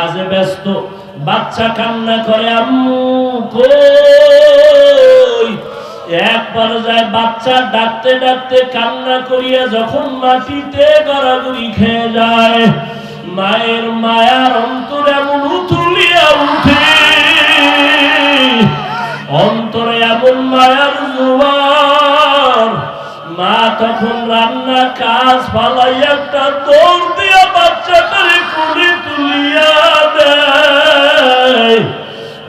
কাজে ব্যস্ত, বাচ্চা কান্না করে, আম্মু, কই? একবার যায় বাচ্চা ডাকতে ডাকতে কান্না করিয়া যখন মাটিতে গড়াগড়ি খেয়ে যায়, মায়ের মায়ার অন্তর এমন উথুলিয়া উঠে। অন্তরে এমন মায়ার জোয়ার, মা তখন রান্না কাজ ফালাই একটা দৌড় দিয়া বাচ্চাটারে কোলে তুলিয়া দেয়,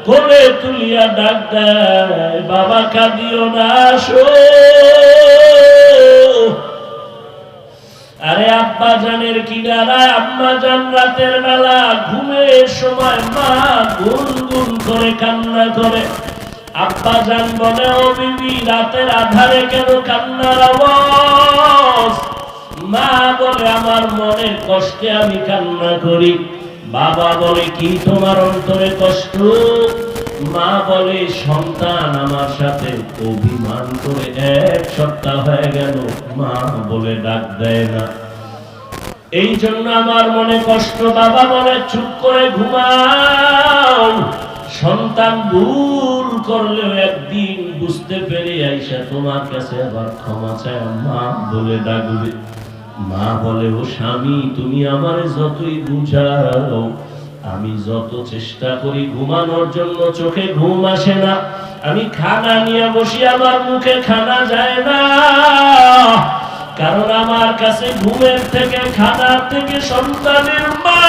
কোলে তুলিয়া ডাক দেয়, বাবা কাঁদিও না আরে আব্বা জানের কিনারায়, আম্মা জান রাতের বেলা ঘুমের সময় মা গুন গুন করে কান্না করে। আব্বা জান বলে, ও বিবি, রাতের আধারে কেন কান্নার আওয়াজ? মা বলে, আমার মনের কষ্টে আমি কান্না করি। বাবা বলে, কি তোমার অন্তরে কষ্ট? মা বলে, সন্তান আমার সাথে অভিমান করে এক সপ্তাহ হয়ে গেল। মা বলে, ডাক দেয় না। এই জন্য আমার মনে কষ্ট। বাবা বলে, চুপ করে ঘুমাও। সন্তান ভুল করলেও একদিন বুঝতে পেরে আইসা, তোমার কাছে আবার ক্ষমা চায় মা বলে, ডাকবে। মা বলে, ও স্বামী, তুমি আমারে যতই বুঝাও, আমি যত চেষ্টা করি ঘুমানোর জন্য, চোখে ঘুম আসে না। আমি খানা নিয়ে বসি, আমার মুখে খানা যায় না। কারণ আমার কাছে ঘুমের থেকে, খানার থেকে সন্তানের মা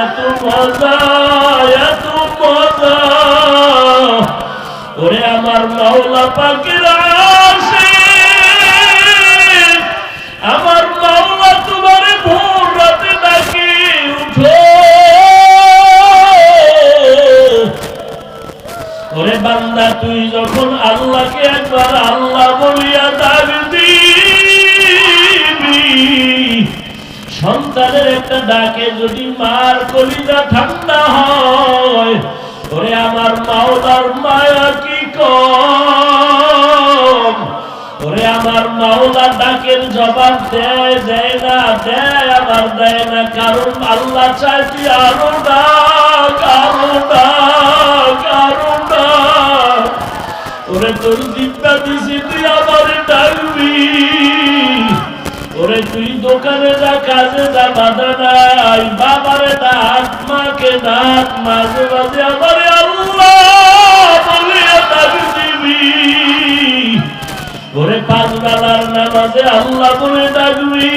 এত মজা এত মজা। ওরে আমার মাওলা পাকের তুই যখন আল্লাহকে একবার আল্লাহ বলিয়া দিবি, সন্তানের একটা ডাকে যদি মার কলিজা ঠান্ডা হয়, ওরে আমার মাওলার মায়া কি কম? ওরে আমার মাওলা ডাকের জবাব দেয় দেয় না, দেয়, আবার দেয় না, কারণ আল্লাহ চায় তুই আরও ডাক। ওরে তোর দিব্যা দিছি, তুই আবার ডাকবি ওরে তুই দোকানে যা, কাজে যা, বাধা নাই। বাবারে ডাক মাকে ডাক মাঝে মাঝে আমারে আল্লাহ বলিয়া ডাক দিবি। ওরে পাঁচ বেলার নামাজে আল্লাহ বলে ডাকবি।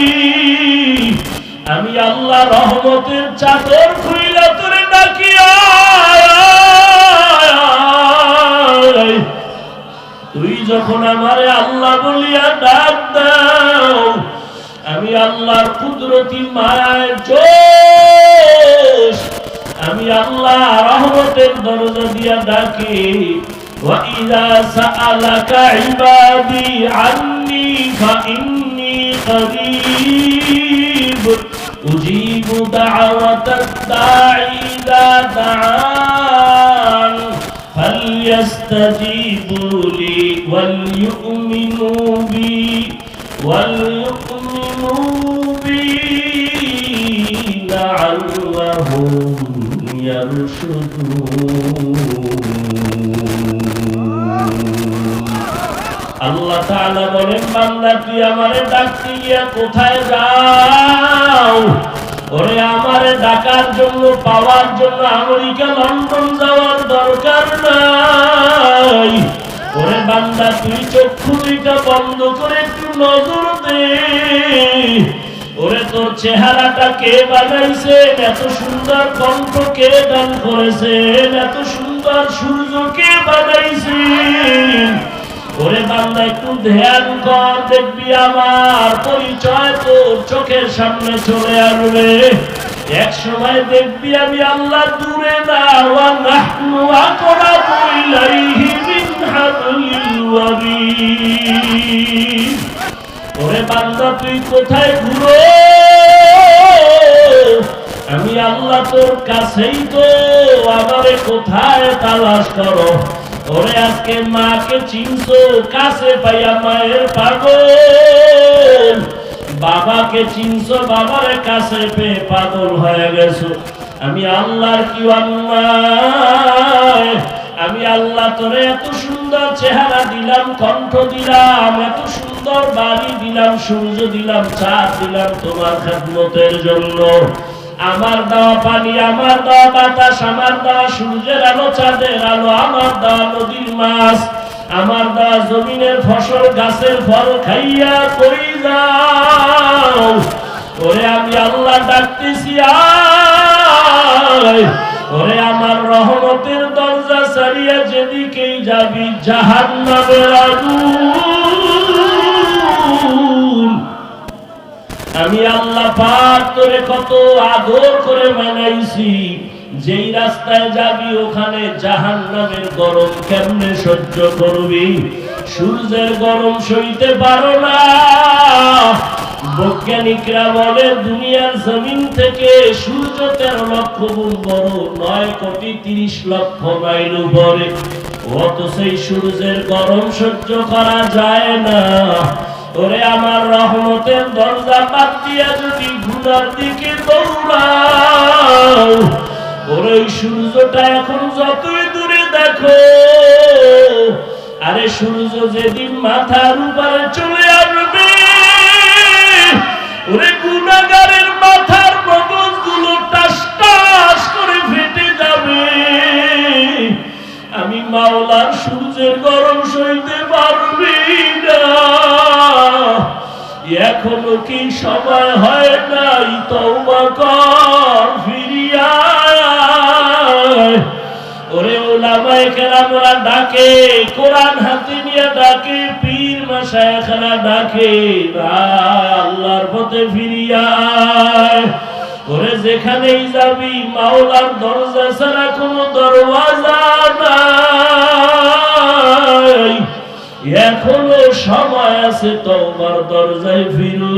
আমি আল্লাহ রহমতের চাদর খুইলা যখন আমারে আল্লাহ বলিয়া ডাক দাও আমি আল্লাহর কুদরতি মায়ের জোশ আমি আল্লাহ রহমতের দরজা দিয়া ডাকি وَإِذَا سَأَلَكَ عِبَادِي عَنِّي فَإِنِّي قَرِيبٌ أُجِيبُ دَعْوَةَ الدَّاعِ إِذَا دَعَانِ فليستجيبوا لي وليؤمنوا بي وليؤمنوا بي لعلهم يرشدون আল্লাহ তাআলা বলেন বান্দা তুই আমারে ডাকতে গিয়া কোথায় যাও ওরে আমারে ডাকার জন্য, পাওয়ার জন্য আমেরিকা লন্ডন যাওয়ার দরকার নাই। ওরে বান্দা, তুই চক্ষু দুইটা বন্ধ করে একটু নজর দে। ওরে তোর চেহারাটা কে বানাইছেন এত সুন্দর কণ্ঠ কে দান করেছে এত সুন্দর সূর্য কে বানাইছেন? ওরে বান্দা একটু ধ্যান কর, দেখবি আমার পরিচয় তোর চোখের সামনে চলে আসবে। এক সময় দেখবি আমি আল্লাহ দূরে না ওরে বান্দা, তুই কোথায় ঘুরো? আমি আল্লাহ তোর কাছেই তো, আমারে কোথায় তালাশ করো? ওরে আজকে মাকে চিনছো, কাছে পাইয়া মায়ের পাগল। বাবাকে চিনছো, বাবার কাছে পেয়ে পাগল হয়ে গেছো। আমি আল্লাহর কি আমি আল্লাহ তোরে এত সুন্দর চেহারা দিলাম, কণ্ঠ দিলাম, এত সুন্দর বাড়ি দিলাম, সূর্য দিলাম, চাঁদ দিলাম তোমার খেদমতের জন্য। আমার দেওয়া পানি, আমার দেওয়া বাতাস, আমার দেওয়া সূর্যের আলো, চাঁদের আলো, আমার দেওয়া নদীর মাছ, আমার দেওয়া জমিনের ফসল, গাছের ফল খাইয়া কই যাও। ওরে আমি আল্লাহ ডাকতেছি ওরে আমার রহমতের দরজা সারিয়া যেদিকেই যাবি জাহান নামের আগুন আমি আল্লাহ পাক তোরে কত আদর করে মানাইছি যেই রাস্তায় যাবি ওখানে জাহান নামের গরম কেমনে সহ্য করবি? সূর্যের গরম সইতে পারো না। বৈজ্ঞানিকরা বলে, দুনিয়ার জমিন থেকে সূর্য তেরো লক্ষ গুণ বড়, নয় কোটি তিরিশ লক্ষ মাইল উপরে। অত সেই সূর্যের গরম সহ্য করা যায় না। ওরে আমার রহমতের দরজা পাতিয়া যদি ঘুরার দিকে দৌড়াও, ওরে সূর্যটা এখন যতই দূরে দেখো, আরে সূর্য যেদিন মাথার উপরে চলে আসবে, ওরে গুনাগারের এখনও কি সময় হয় নাই? তওবা কর, ফিরিয়া ওরে কেরামরা ডাকে, কোরআন হাতে নিয়ে ডাকে, পীর ডাকে, আল্লাহর পথে ফিরিয়া ওরে যেখানেই যাবি, মাওলার দরজা ছাড়া কোনো দরওয়াজা নাই। এখনও সময় আছে তোমার দরজায় ফিরু।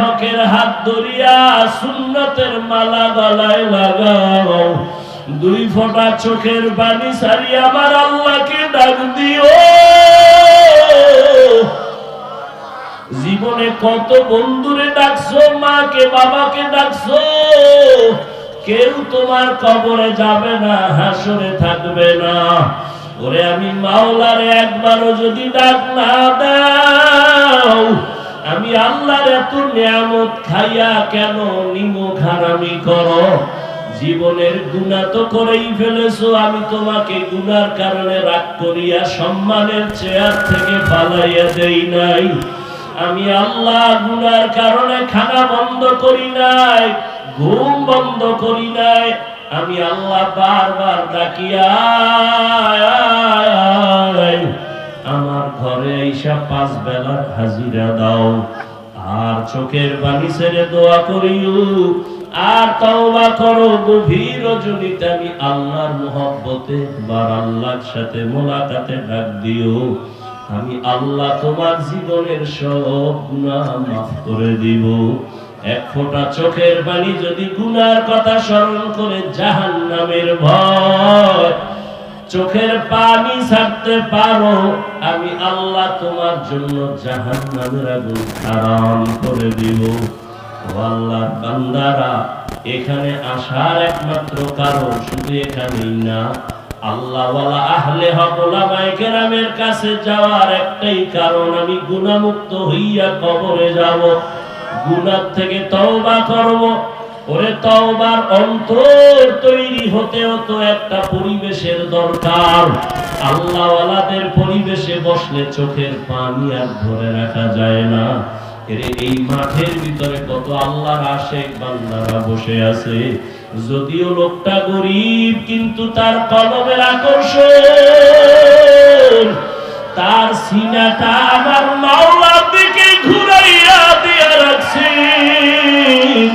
হকের হাত ধরিয়া সুন্নতের মালা গলায় লাগাও। দুই ফোঁটা চোখের সারি আমার আল্লাহকে ডাক দিও। জীবনে কত বন্ধুরে ডাকছো, মাকে, বাবাকে ডাকছো? কেউ তোমার কবরে যাবে না, হাসরে থাকবে না। ওরে আমি মাওলারে একবারও যদি ডাক না দাও, আমি আল্লাহর এত নিয়ামত খাইয়া কেন নিমো খারামি করো? জীবনের গুণা তো করেই ফেলেছো, আমি তোমাকে গুনার কারণে রাগ করিয়া সম্মানের চেয়ার থেকে পালাইয়া দেই নাই। আমি আল্লাহ গুনার কারণে খানা বন্ধ করি নাই, ঘুম বন্ধ করি নাই। আমি আল্লাহ বারবার ডাকিয়া ঘরে এইসা পাঁচ বেলার হাজিরা দাও। আর চোখের বাণী ছেড়ে দোয়া করিও। আর তওবা করো, গভীর রজনীতে আমি আল্লাহর মোহব্বতে বার আল্লাহর সাথে মোলাকাতে ডাক দিও। আমি আল্লাহ তোমার জীবনের সব গুনাহ মাফ করে দিব। এক ফোঁটা চোখের পানি যদি গুনার কথা স্মরণ করে জাহান নামের ভয় চোখের পানি ছাড়তে পারো, আমি আল্লাহ তোমার জন্য জাহান করে দিব। ও আল্লাহর বান্দারা, এখানে আসার একমাত্র কারণ শুধু এখানেই না, আল্লাহওয়ালা আহলে হকলামায়ে কাছে যাওয়ার একটাই কারণ, আমি গুনাহমুক্ত হইয়া কবরে যাব। গুনাহ থেকে তওবা করব ওরে তওবার অন্তর তৈরি হতেও তো একটা পরিবেশের দরকার। আল্লাহওয়ালাদের পরিবেশে বসলে চোখের পানি আর ধরে রাখা যায় না। এই মাঠের ভিতরে কত আল্লাহর আশেক বান্দারা বসে আছে। যদিও লোকটা গরিব, কিন্তু তার কলমের আকর্ষণ। তার সিনাটা আমার মাওলার দিকে ঘুরাইয়া দিয়া রাখছেন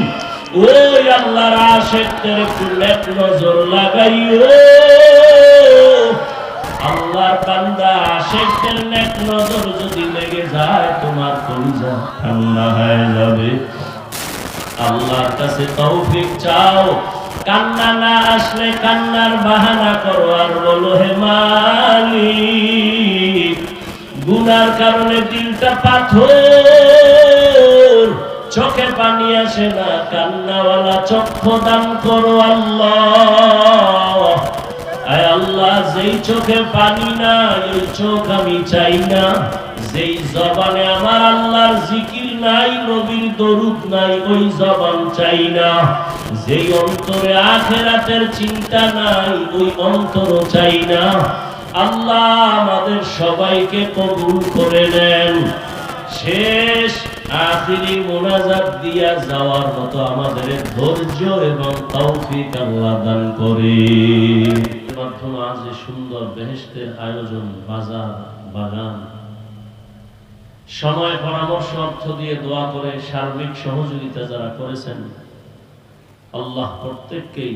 ওই আল্লাহর আশেকদের একটু লেখ নজর লাগাইও। আল্লাহর বান্দা আশেকদের নেক নজর যদি লেগে যায়, তোমার কলিজা ঠান্ডা হয়ে যাবে। আল্লাহর কাছে তৌফিক চাও। কান্না না আসলে কান্নার বাহানা করো আর বলো, হে মালিক, গুনার কারণে দিলটা পাথর চোখে পানি আসে না, কান্নাওয়ালা চক্ষু দান করো আল্লাহ। আল্লাহ, যেই চোখে পানি না এই চোখ আমি চাই না। যেই জবানে আমার আল্লাহর জিকির নাই, নবীর দরুদ নাই, ওই জবান চাই না। যেই অন্তরে আখেরাতের চিন্তা নাই, ওই অন্তর চাই না। আল্লাহ আমাদের সবাইকে কবুল করে নেন। শেষ আখিরি দিয়া যাওয়ার মতো আমাদের ধৈর্য এবং তৌফিক আল্লাহ দান করে। মাধ্যমে আজ সুন্দর আয়োজন, বাজার, বাগান, সময় পরামর্শ অর্থ দিয়ে দোয়া করে সার্বিক সহযোগিতা যারা করেছেন, আল্লাহ প্রত্যেককেই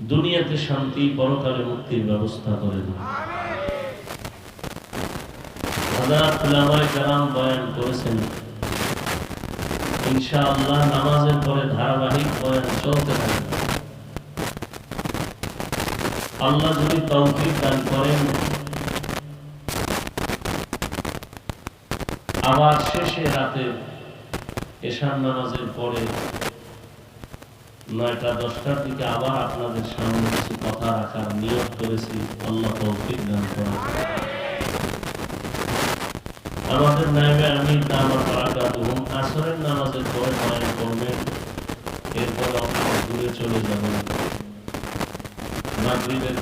দুনিয়াতে শান্তি, পরকালে মুক্তির ব্যবস্থা করে দিন। হাজার বয়ান করেছেন। ইনশাআল্লাহ নামাজের পরে ধারাবাহিক বয়ান চলতে আল্লাহ যদি তৌফিক দান করেন, আবার শেষে রাতে এশার নামাজের পরে নয়টা, দশটার দিকে আবার আপনাদের সামনে কিছু কথা রাখার নিয়োগ করেছি। আল্লাহ তৌফিক দান করেন। আমাদের নাইবে আমি এবং আসরের নামাজের পরে করবেন এরপর ঘুরে চলে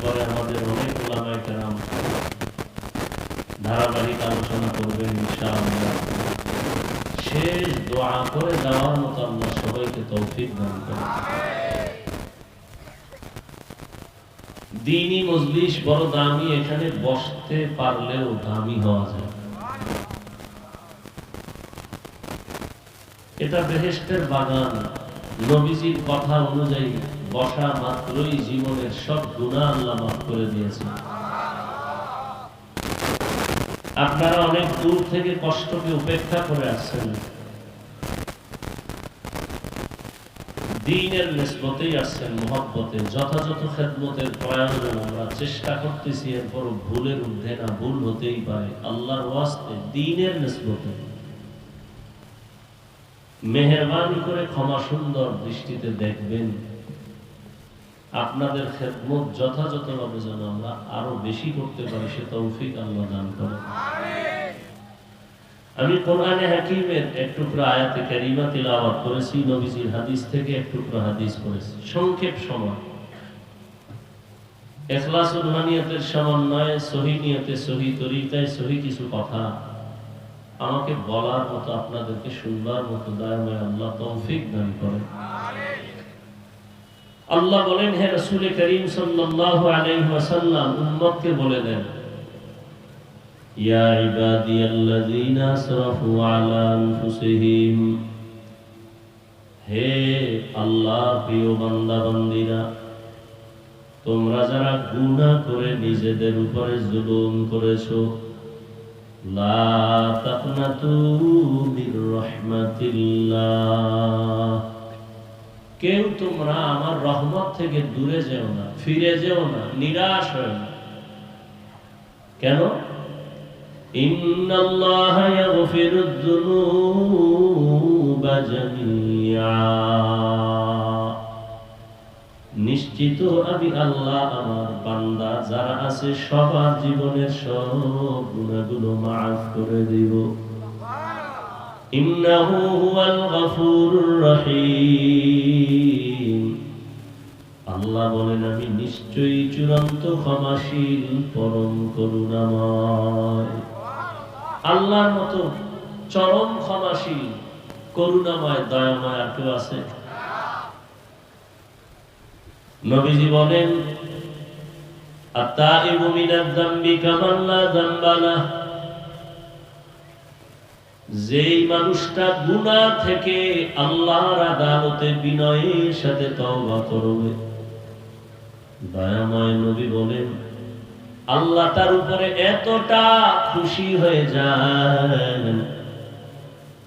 পরে আমাদের অনেক কেরাম ধারাবাহিক আলোচনা করবেন শেষ দোয়া করে যাওয়ার মতো আল্লাহ সবাইকে তৌফিক দান দিনই মজলিস বড় দামি, এখানে বসতে পারলেও দামি হওয়া যায়। এটা বেহেস্তের বাগান। নবীজির কথা অনুযায়ী বসা মাত্রই জীবনের সব গুণা আল্লাহ মাফ করে দিয়েছে আপনারা অনেক দূর থেকে কষ্টকে উপেক্ষা করে আসছেন। দিনের নিসবতেই আসছেন মহব্বতে যথাযথ খেদমতের প্রয়োজন আমরা চেষ্টা করতেছি এরপর ভুলের ঊর্ধ্বে না, ভুল হতেই পারে। আল্লাহর ওয়াস্তে দিনের নিসবতে। মেহরবানি করে ক্ষমা সুন্দর দৃষ্টিতে দেখবেন। আপনাদের খেদমত যথাযথভাবে যেন আমরা আরও বেশি করতে পারি, সে তৌফিক আল্লাহ দান করে আমি কোরআনে হাকিমের এক টুকরো আয়াতে কারিমা তিলাওয়াত করেছি, নবীজির হাদিস থেকে এক টুকরো হাদিস করেছি সংক্ষেপ সময়। এখলাসুল মানিয়াতের সমন্বয়ে সহি নিয়তে সহি তরিকায় সহি কিছু কথা আমাকে বলার মতো, আপনাদেরকে শুনবার মতো দয়াময় আল্লাহ তৌফিক দান করেন। আল্লাহ বলেন, হে রসুল করিম সাল্লাল্লাহু আলাইহি ওয়াসাল্লাম, উম্মতকে বলে দেন, ইয়া ইবাদিয়াল্লাযীনা আসরাফু আলা আনফুসিহিম, হে আল্লাহ প্রিয় বান্দা বান্দিরা তোমরা যারা গুনাহ করে নিজেদের উপরে জুলুম করেছ লা তাকনাতু মির রাহমাতিল্লাহ। কেউ তোমরা আমার রহমত থেকে দূরে যেও না, ফিরে যেও না, নিরাশ হয়ে না। কেন? ইন্নাল্লাহ ইয়াগফিরুয যুনুবা জামিআ নিশ্চিত আমি আল্লাহ, আমার বান্দা, যারা আছে সবার জীবনের সব গুণাগুলো মাফ করে দিব। ইন্নাহু হুয়াল গফুরুর রহিম। আল্লাহ বলেন, আমি নিশ্চয়ই চূড়ান্ত ক্ষমাশীল, পরম করুণাময়। আল্লাহর মতো চরম ক্ষমাশীল, করুণাময়, দয়াময় আর কেউ আছে? নবীজি বলেন যেই মানুষটা গুনাহ থেকে আল্লাহর আদালতে বিনয়ের সাথে তওবা করবে, দয়াময় নবী বলেন, আল্লাহ তার উপরে এতটা খুশি হয়ে যান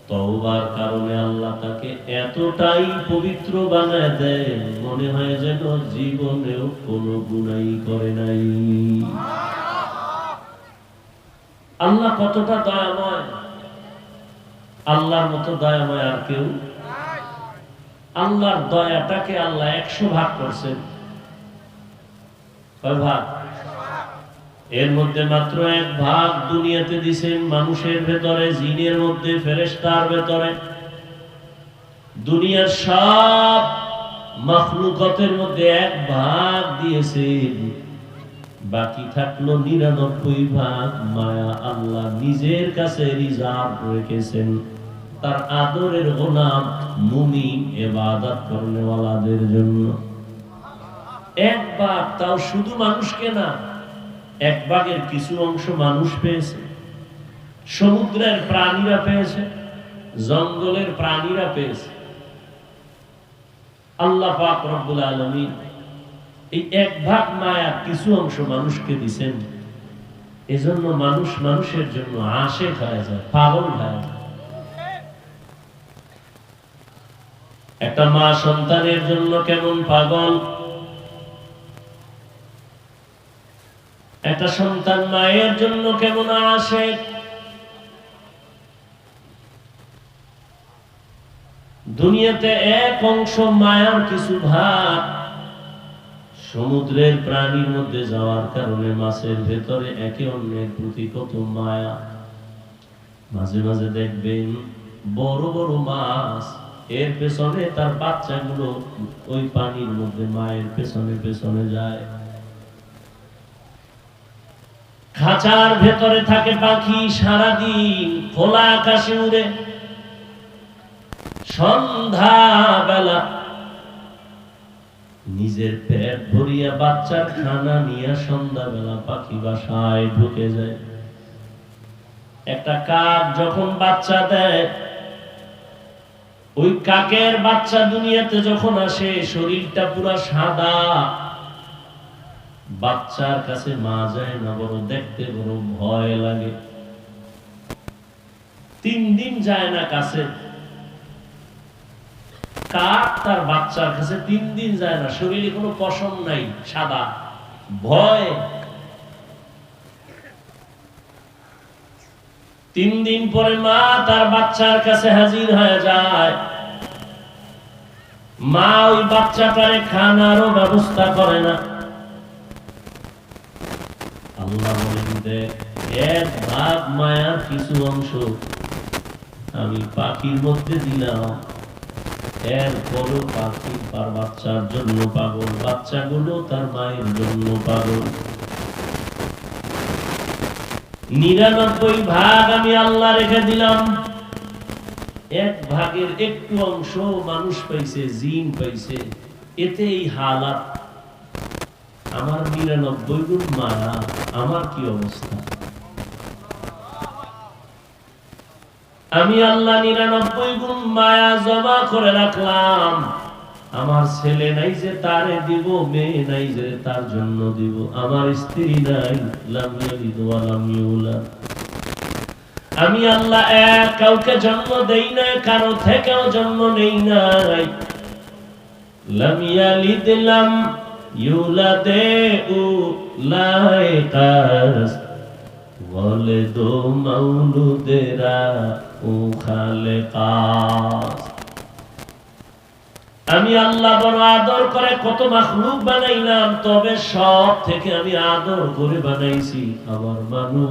তওবার কারণে আল্লাহ তাকে এতটাই পবিত্র বানায় দেয়, মনে হয় যেন জীবনেও কোনো গুনাই করে নাই। আল্লাহ কতটা দয়াময়? আল্লাহর মতো দয়াময় আর কেউ? আল্লাহর দয়াটাকে আল্লাহ একশো ভাগ করছেন। ভাগ? এর মধ্যে মাত্র এক ভাগ দুনিয়াতে দিছেন মানুষের ভেতরে, জিনের মধ্যে, ফেরেশতার ভেতরে। দুনিয়ার সব মখলুকতের মধ্যে এক ভাগ দিয়েছেন বাকি থাকল নিরানব্বই ভাগ মায়া আল্লাহ নিজের কাছে রিজার্ভ রেখেছেন। তার আদরের গোলাম মুমিন এবাদত করনেওয়ালাদের জন্য। এক ভাগ তাও শুধু মানুষকে না এক ভাগের কিছু অংশ মানুষ পেয়েছে, সমুদ্রের প্রাণীরা পেয়েছে, জঙ্গলের প্রাণীরা পেয়েছে। আল্লাহ পাক রব্বুল আলামিন এই এক ভাগ মায়া কিছু অংশ মানুষকে দিছেন। এজন্য মানুষ মানুষের জন্য আশেক হয়ে যায়, পাগল যায়। একটা মা সন্তানের জন্য কেমন পাগল? একটা সন্তান মায়ের জন্য কেমন আসে? দুনিয়াতে এক অংশ মায়ার কিছু ভাগ সমুদ্রের প্রাণীর মধ্যে যাওয়ার কারণে মাছের ভেতরে একে অন্যের প্রতি কত মায়া। মাঝে মাঝে দেখবেন বড় বড় মাছ এর পেছনে তার বাচ্চাগুলো ওই পানির মধ্যে মায়ের পেছনে পেছনে যায়। খাঁচার ভেতরে থাকে পাখি সারাদিন খোলা আকাশে উড়ে। সন্ধ্যা বেলা নিজের পেট ভরিয়া বাচ্চার খানা নিয়ে সন্ধ্যা বেলা পাখি বাসায় ঢুকে যায়। একটা কাক যখন বাচ্চা দেয়, ওই কাকের বাচ্চা দুনিয়াতে যখন আসে, শরীরটা পুরা সাদা। বাচ্চার কাছে মা যায় না বড় দেখতে বড় ভয় লাগে। তিন দিন যায় না কাছে। কাক তার বাচ্চার কাছে তিন দিন যায় না, শরীরে কোনো পশম নাই, সাদা। ভয়। তিন দিন পরে মা তার বাচ্চার কাছে হাজির হয়ে যায়। মা ওই বাচ্চাটারে খানারও ব্যবস্থা করে না। আল্লাহ বলেন দেখ এক ভাগ মায়ার কিছু অংশ আমি পাখির মধ্যে দিলাম। পাখি তার বাচ্চার জন্য পাগল, বাচ্চাগুলো তার মায়ের জন্য পাগল। নিরানব্বই ভাগ আমি আল্লাহ রেখে দিলাম। এক ভাগের একটু অংশ মানুষ পাইছে, জিন পাইছে। এতে এই হালাত আমার নিরানব্বই গুণ মায়া, আমার কি অবস্থা? আমি আল্লাহ নিরানব্বই গুণ মায়া জমা করে রাখলাম। আমার ছেলে নাই যে তারে দিব, মেয়ে নাই যে তার জন্য দিব। আমার স্ত্রী নাই আমি আল্লাহ কাউকে জন্ম দেই না কারও থেকেও জন্ম নেই নাই। লাম ইয়ালিদ লাম লাইকাস বলে দো মাউলুদেরা ও খালেকাস আমি আল্লাহ বড় আদর করে কত মাখলুক বানাইলাম, তবে সব থেকে আমি আদর করে বানাইছি আমার মানুষ।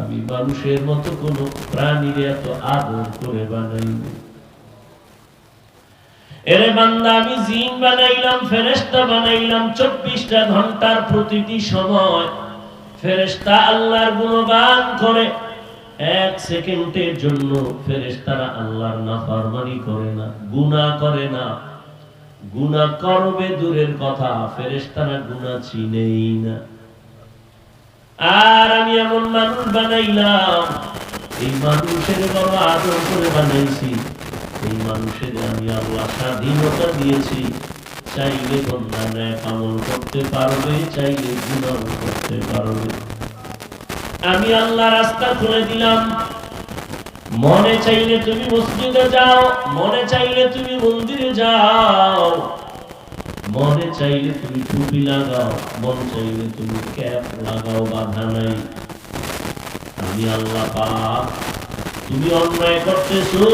আমি মানুষের মতো কোন প্রাণীর এত আদর করে বানাইনি। এরে বান্দা, আমি জিন বানাইলাম, ফেরেশতা বানাইলাম, চব্বিশটা ঘণ্টার প্রতিটি সময় ফেরেশতা আল্লাহর গুণগান করে। এক সেকেন্ডের জন্য ফেরেশতারা আল্লাহর নাফরমানি করে না, গুনাহ করে না। গুনাহ করবে দূরের কথা, ফেরেশতারা গুনাহ চিনেই না। আর আমি এমন মানুষ বানাইলাম, এই মানুষের বড় আদর করে বানাইছি। এই মানুষের আমি আল্লাহ স্বাধীনতা দিয়েছি। চাইলে বন্ধা ন্যায় আমল করতে পারবে, চাইলে গুণাহ করতে পারবে। আমি আল্লাহ রাস্তা খুলে দিলাম। মনে চাইলে তুমি মসজিদে যাও, মনে চাইলে তুমি মন্দিরে যাও। মনে চাইলে তুমি টুপি লাগাও, মন চাইলে তুমি ক্যাপ লাগাও, বাধা নাই। আমি আল্লাহ পাক, তুমি অন্যায় করতেছো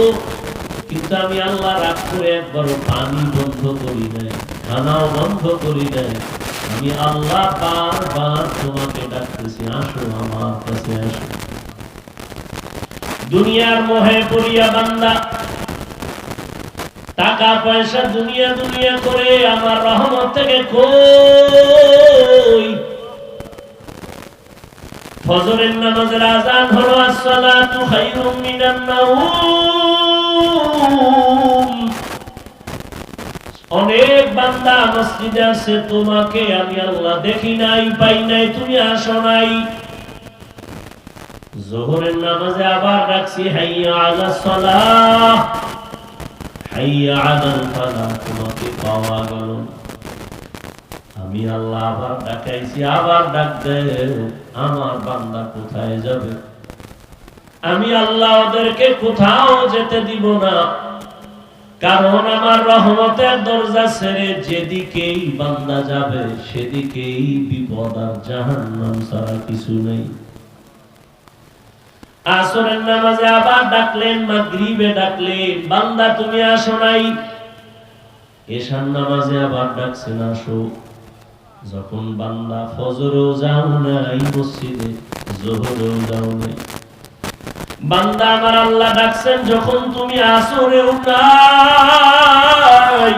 কিন্তু আমি আল্লাহ রাগ করে একবারও পানি বন্ধ করি নাই, খানাও বন্ধ করি নাই। আমি আল্লাহ বারবার তোমাকে ডাকতেছি, আসো আমার কাছে আসো। দুনিয়ার মোহে পড়িয়া বান্দা, টাকা পয়সা দুনিয়া দুনিয়া করে আমার রহমত থেকে কই? ফজরের নামাজের আজান হলো, আসসালাতু খায়রুম মিনান নাউম। অনেক বান্দা মসজিদে আছে, তোমাকে আমি আল্লাহ দেখি নাই, পাই নাই, তুমি আসো নাই। জোহরের নামাজে আবার রাখছি হাইয়া আলা সালাহ, হাইয়া আলাল ফালাহ, তোমাকে পাওয়া গেল। আমি আল্লাহ আবার ডাকাইছি, আবার ডাক দেও, আমার বান্দা কোথায় যাবে? আমি আল্লাহ ওদেরকে কোথাও যেতে দিব না। কারণ আমার রহমতের দরজা ছেড়ে যেদিকেই বান্দা যাবে, সেদিকেই বিপদ আর জাহান্নাম ছাড়া কিছু নেই। আসরের নামাজে আবার ডাকলেন, মাগরিবে ডাকলেন, বান্দা, তুমি আসো নাই? এশার নামাজে আবার ডাকছেন, আসো। যখন বান্দা ফজরও যাও নাই, মসজিদে, জোহরেও যাও নাই। বান্দা আমার আল্লাহ ডাকছেন, যখন তুমি আসরেও নাই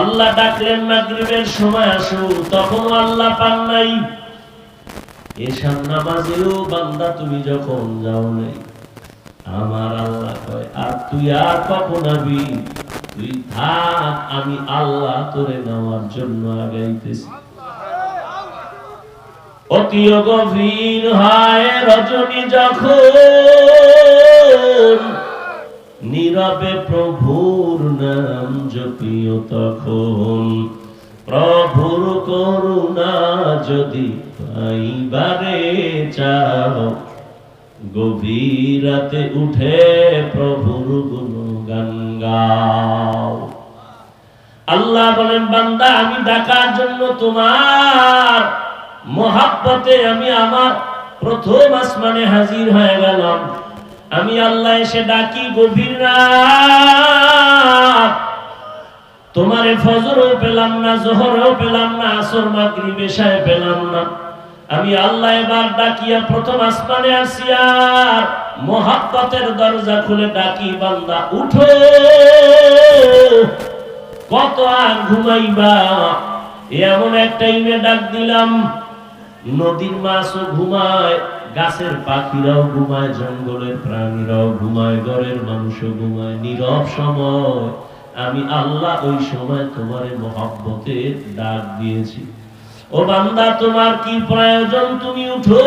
আল্লাহ ডাকলেন, মাগরিবের সময় আসো। তখন আল্লাহ পান নাই। এসব নামাজেও বান্দা, তুমি যখন যাও নাই, আমার আল্লাহ কয়, আর তুই আর কখন আবি? তুই থাক, আমি আল্লাহ তোরে নেওয়ার জন্য আগাইতেছি। অতি গভীর হয় রজনী যখন নীরবে প্রভুর নাম জপিও তখন, প্রভুর করুণা যদি পাইবারে চাও, গভীরাতে উঠে প্রভুর গুণগান গাও। আল্লাহ বলেন, বান্দা, আমি ডাকার জন্য তোমার মহাব্বতে আমি আমার প্রথম আসমানে হাজির হয়ে গেলাম। আমি আল্লাহ এসে ডাকি, গভীর রাত, তোমারে ফজরও পেলাম না, জোহরও পেলাম না, আসর মাগরিব এশায় পেলাম না। আমি আল্লাহ এবার ডাকিয়া প্রথম আসমানে আসি আর মোহাব্বতের দরজা খুলে ডাকি, বান্দা, উঠো, কত আর ঘুমাইবা? এমন একটা ইমে ডাক দিলাম। নদীর মাছও ঘুমায়, গাছের পাখিরাও ঘুমায়, জঙ্গলের প্রাণীরাও ঘুমায়, ঘরের মানুষও ঘুমায়। নীরব সময়, আমি আল্লাহ ওই সময় তোমার মহাব্বতে ডাক দিয়েছি। ও বান্দা, তোমার কি প্রয়োজন? তুমি উঠো।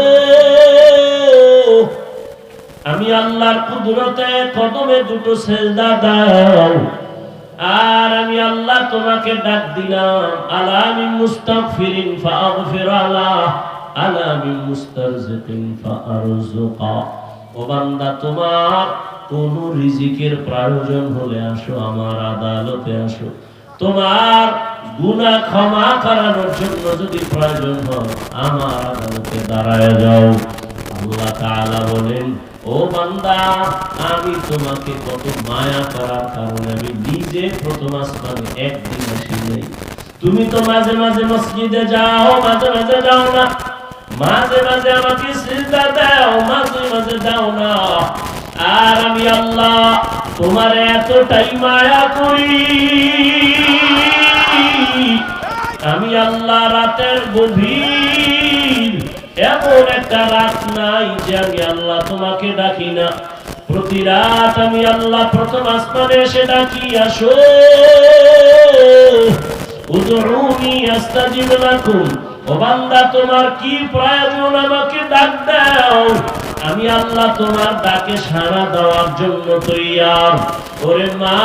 আমি আল্লাহর কুদরতে কদমে দুটো সেজদা দাও। আর আমি আল্লাহ তোমাকে ডাক দিলাম আলামি মুস্তাগফিরিন ফাগফির আলাহ আলামি মুস্তারজিকিন ফারজুকা ও বান্দা, তোমার কোন রিজিকের প্রয়োজন হলে আসো, আমার আদালতে আসো। তোমার গুনাহ ক্ষমা করানোর জন্য যদি প্রয়োজন হয়, আমার আদালতে দাঁড়ায় যাও। আল্লাহ তাআলা বলেন ও বান্দা, আমি তোমাকে কত মায়া করার কারণে আমি নিজে প্রথম আসমানে একদিন আসি নাই তুমি তো মাঝে মাঝে মসজিদে যাও, মাঝে মাঝে যাও না। মাঝে মাঝে আমাকে সিজদা দাও, মাঝে মাঝে যাও না। আর আমি আল্লাহ তোমার এতটাই মায়া করি। আমি আল্লাহ রাতের গভীর এমন একটা রাত নাই যে আমি আল্লাহ তোমাকে ডাকি না। প্রতি রাত আমি আল্লাহ প্রথম আসমানে এসে ডাকি, আসো। আমি আল্লাহ তোমার ডাকে সাড়া দেওয়ার জন্য তৈয়ার। ওরে মা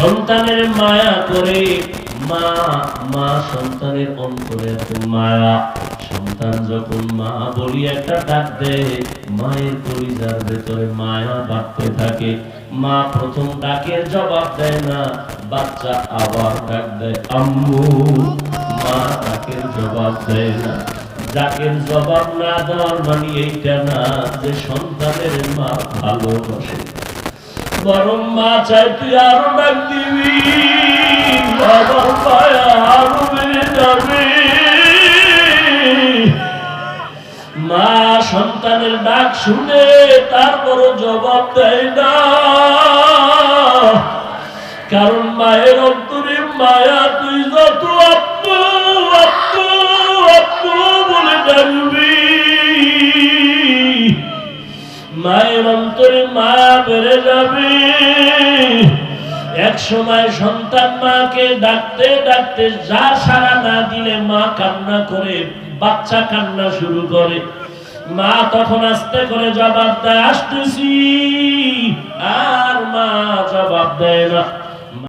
সন্তানের মায়া করে। মা মা সন্তানের অন্তরে মায়া। সন্তান যখন মা বলি একটা ডাক দেয়, মায়ের পরিজার ভেতরে মায়া বাড়তে থাকে। মা প্রথম ডাকের জবাব দেয় না, বাচ্চা আবার ডাক দেয়, আম্মু, মা ডাকের জবাব দেয় না। ডাকের জবাব না দেওয়ার মানে এইটা না যে সন্তানের মা ভালোবাসে। বরং মা চাই তুই আরও ডাক দিবি পায়া আরও বেড়ে যাবে। মা সন্তানের ডাক শুনে তারপরও জবাব দেয় না। কারণ মায়ের অন্তরে মায়া মায়ের অন্তরে মা বেড়ে যাবে। এক সময় সন্তান মাকে ডাকতে ডাকতে যা সারা না দিলে মা কান্না করে, বাচ্চা কান্না শুরু করে। মা তখন আস্তে করে জবাব দেয়, আসতেছি। আর মা জবাব দেয় না।